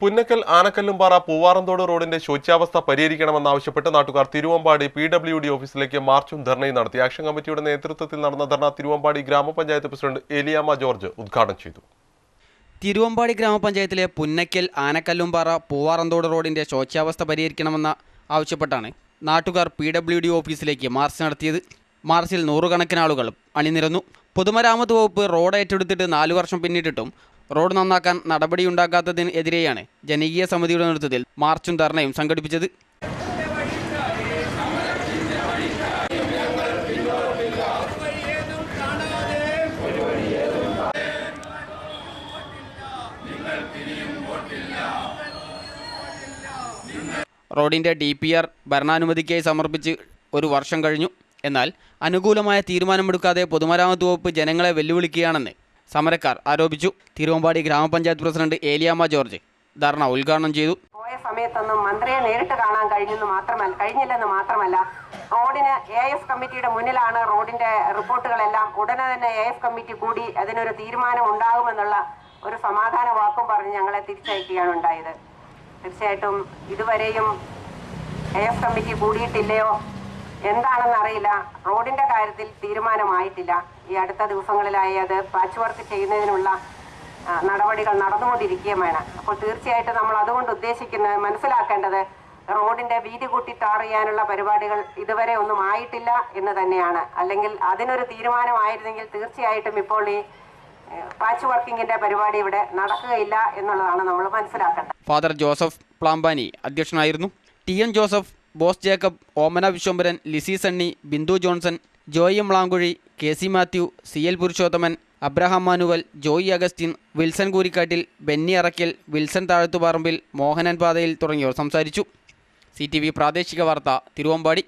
പുന്നക്കൽ ആനക്കല്ലുംപാറ പൂവാറന്തോട് റോഡിന്റെ ശോച്യാവസ്ഥ പരിഹരിക്കണമെന്നാവശ്യപ്പെട്ട് നാട്ടുകാർ Thiruvambady P W D ഓഫീസിലേക്ക് മാർച്ചും ധർണയും നടത്തി. ആക്ഷൻ കമ്മിറ്റിയുടെ നേതൃത്വത്തിൽ നടന്ന ധർണ തിരുവമ്പാടി ഗ്രാമപഞ്ചായത്ത് പ്രസിഡന്റ് എലിയാമ ജോർജ് ഉദ്ഘാടനം ചെയ്തു. തിരുവമ്പാടി ഗ്രാമപഞ്ചായത്തിലെ പുന്നക്കൽ ആനക്കല്ലുംപാറ പൂവാറന്തോട് റോഡിന്റെ ശോച്യാവസ്ഥ പരിഹരിക്കണമെന്ന ആവശ്യപ്പെട്ടാണ് നാട്ടുകാർ പി ഡബ്ല്യു ഡി ഓഫീസിലേക്ക് മാർച്ച് നടത്തിയത്. മാർച്ചിൽ നൂറുകണക്കിന് ആളുകൾ അണിനിരന്നു. പൊതുമരാമത്ത് വകുപ്പ് റോഡ് ഏറ്റെടുത്തിട്ട് നാലു വർഷം പിന്നിട്ടിട്ടും റോഡ് നന്നാക്കാൻ നടപടിയുണ്ടാക്കാത്തതിനെതിരെയാണ് ജനകീയ സമിതിയുടെ നേതൃത്വത്തിൽ മാർച്ചും ധർണയും സംഘടിപ്പിച്ചത്. റോഡിന്റെ ഡി പി ആർ ഭരണാനുമതിക്കായി സമർപ്പിച്ച് ഒരു വർഷം കഴിഞ്ഞു. എന്നാൽ അനുകൂലമായ തീരുമാനമെടുക്കാതെ പൊതുമരാമത്ത് വകുപ്പ് ജനങ്ങളെ വെല്ലുവിളിക്കുകയാണെന്ന് സമരക്കാർ ആരോപിച്ചു. തിരുവമ്പാടി ഗ്രാമപഞ്ചായത്ത് പ്രസിഡന്റ് ഏലിയാമ്മ ജോർജ് ധർണ ഉദ്ഘാടനം ചെയ്തു. പോയ സമയത്തൊന്നും മന്ത്രിയെ നേരിട്ട് കാണാൻ കഴിഞ്ഞെന്ന് മാത്രമല്ല കഴിഞ്ഞില്ലെന്ന് മാത്രമല്ല റോഡിന് എ എഫ് കമ്മിറ്റിയുടെ മുന്നിലാണ് റോഡിന്റെ റിപ്പോർട്ടുകളെല്ലാം. ഉടനെ തന്നെ എ എഫ് കമ്മിറ്റി കൂടി അതിനൊരു തീരുമാനം ഉണ്ടാകുമെന്നുള്ള ഒരു സമാധാന വാക്കും പറഞ്ഞ് ഞങ്ങളെ തിരിച്ചയക്കുകയാണ് ഉണ്ടായത്. തീർച്ചയായിട്ടും ഇതുവരെയും എ എഫ് കമ്മിറ്റി കൂടിയിട്ടില്ലയോ എന്താണെന്ന് അറിയില്ല റോഡിന്റെ കാര്യത്തിൽ തീരുമാനമായിട്ടില്ല. ഈ അടുത്ത ദിവസങ്ങളിലായി അത് പാച്ച് വർക്ക് ചെയ്യുന്നതിനുള്ള നടപടികൾ നടപടികൾ നടന്നുകൊണ്ടിരിക്കുകയുമാണ്. അപ്പോൾ തീർച്ചയായിട്ടും നമ്മൾ അതുകൊണ്ട് ഉദ്ദേശിക്കുന്നത് മനസ്സിലാക്കേണ്ടത് റോഡിന്റെ വീതി കൂട്ടി ടാർ ചെയ്യാനുള്ള പരിപാടികൾ ഇതുവരെ ഒന്നും ആയിട്ടില്ല എന്ന് തന്നെയാണ്. അല്ലെങ്കിൽ അതിനൊരു തീരുമാനമായിരുന്നെങ്കിൽ തീർച്ചയായിട്ടും ഇപ്പോൾ ഈ പാച്ച് വർക്കിങ്ങിന്റെ പരിപാടി ഇവിടെ നടക്കുകയില്ല എന്നുള്ളതാണ് നമ്മൾ മനസ്സിലാക്കേണ്ടത്. ഫാദർ ജോസഫ് പ്ലാംബാനി അധ്യക്ഷനായിരുന്നു. T N Joseph Bose Jacob Omana Viswambharan Lissy Sunny Bindu Johnson Joy Mlankuzhi K C Mathew C L Purushothaman Abraham Manuel Joy Augustine Wilson Koorikkattil Benny Arakkal Wilson Thazhathuparambil Mohanan Pathayil തുടങ്ങിയവർ സംസാരിച്ചു. C പ്രാദേശിക വാർത്ത തിരുവമ്പാടി.